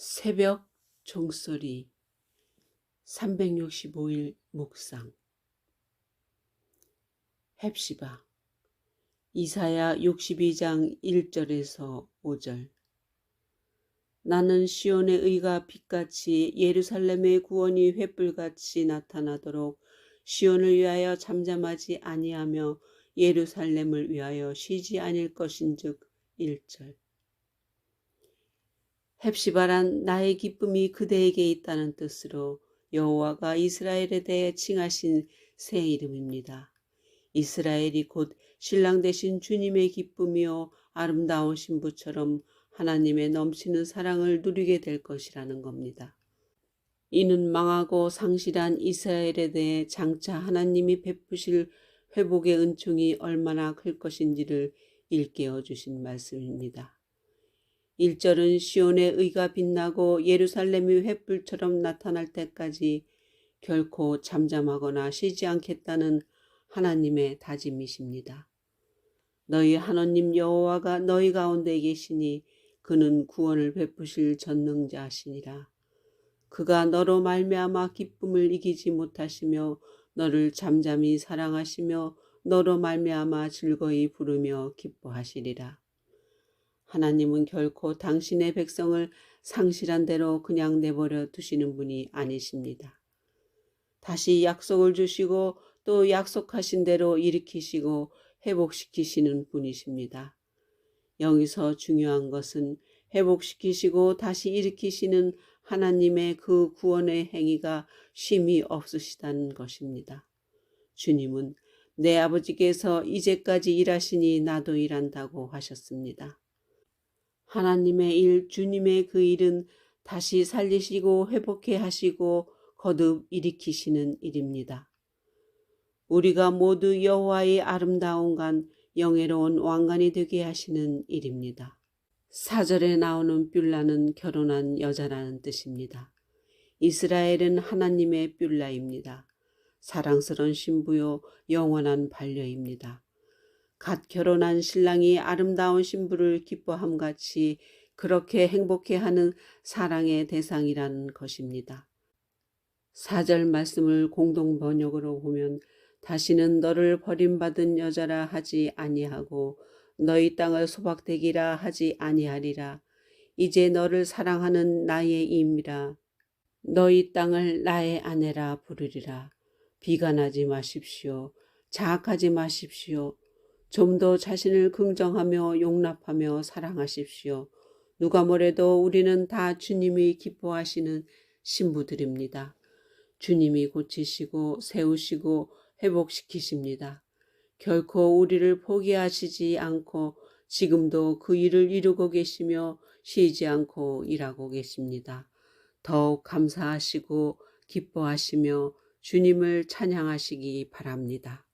새벽 종소리 365일 묵상. 헵시바 이사야 62장 1절에서 5절. 나는 시온의 의가 빛같이 예루살렘의 구원이 횃불같이 나타나도록 시온을 위하여 잠잠하지 아니하며 예루살렘을 위하여 쉬지 아닐 것인즉 1절 헵시바란 나의 기쁨이 그대에게 있다는 뜻으로 여호와가 이스라엘에 대해 칭하신 새 이름입니다. 이스라엘이 곧 신랑 되신 주님의 기쁨이요 아름다운 신부처럼 하나님의 넘치는 사랑을 누리게 될 것이라는 겁니다. 이는 망하고 상실한 이스라엘에 대해 장차 하나님이 베푸실 회복의 은총이 얼마나 클 것인지를 일깨워 주신 말씀입니다. 1절은 시온의 의가 빛나고 예루살렘이 횃불처럼 나타날 때까지 결코 잠잠하거나 쉬지 않겠다는 하나님의 다짐이십니다. 너희 하나님 여호와가 너희 가운데 계시니 그는 구원을 베푸실 전능자시니라. 그가 너로 말미암아 기쁨을 이기지 못하시며 너를 잠잠히 사랑하시며 너로 말미암아 즐거이 부르며 기뻐하시리라. 하나님은 결코 당신의 백성을 상실한 대로 그냥 내버려 두시는 분이 아니십니다. 다시 약속을 주시고 또 약속하신 대로 일으키시고 회복시키시는 분이십니다. 여기서 중요한 것은 회복시키시고 다시 일으키시는 하나님의 그 구원의 행위가 쉼이 없으시다는 것입니다. 주님은 내 아버지께서 이제까지 일하시니 나도 일한다고 하셨습니다. 하나님의 일, 주님의 그 일은 다시 살리시고 회복해 하시고 거듭 일으키시는 일입니다. 우리가 모두 여호와의 아름다운 간 영예로운 왕관이 되게 하시는 일입니다. 사절에 나오는 뷸라는 결혼한 여자라는 뜻입니다. 이스라엘은 하나님의 뷸라입니다. 사랑스러운 신부요 영원한 반려입니다. 갓 결혼한 신랑이 아름다운 신부를 기뻐함 같이 그렇게 행복해 하는 사랑의 대상이라는 것입니다. 사절 말씀을 공동 번역으로 보면 다시는 너를 버림받은 여자라 하지 아니하고 너희 땅을 소박되기라 하지 아니하리라. 이제 너를 사랑하는 나의 임이라. 너희 땅을 나의 아내라 부르리라. 비관하지 마십시오. 자학하지 마십시오. 좀 더 자신을 긍정하며 용납하며 사랑하십시오. 누가 뭐래도 우리는 다 주님이 기뻐하시는 신부들입니다. 주님이 고치시고 세우시고 회복시키십니다. 결코 우리를 포기하시지 않고 지금도 그 일을 이루고 계시며 쉬지 않고 일하고 계십니다. 더욱 감사하시고 기뻐하시며 주님을 찬양하시기 바랍니다.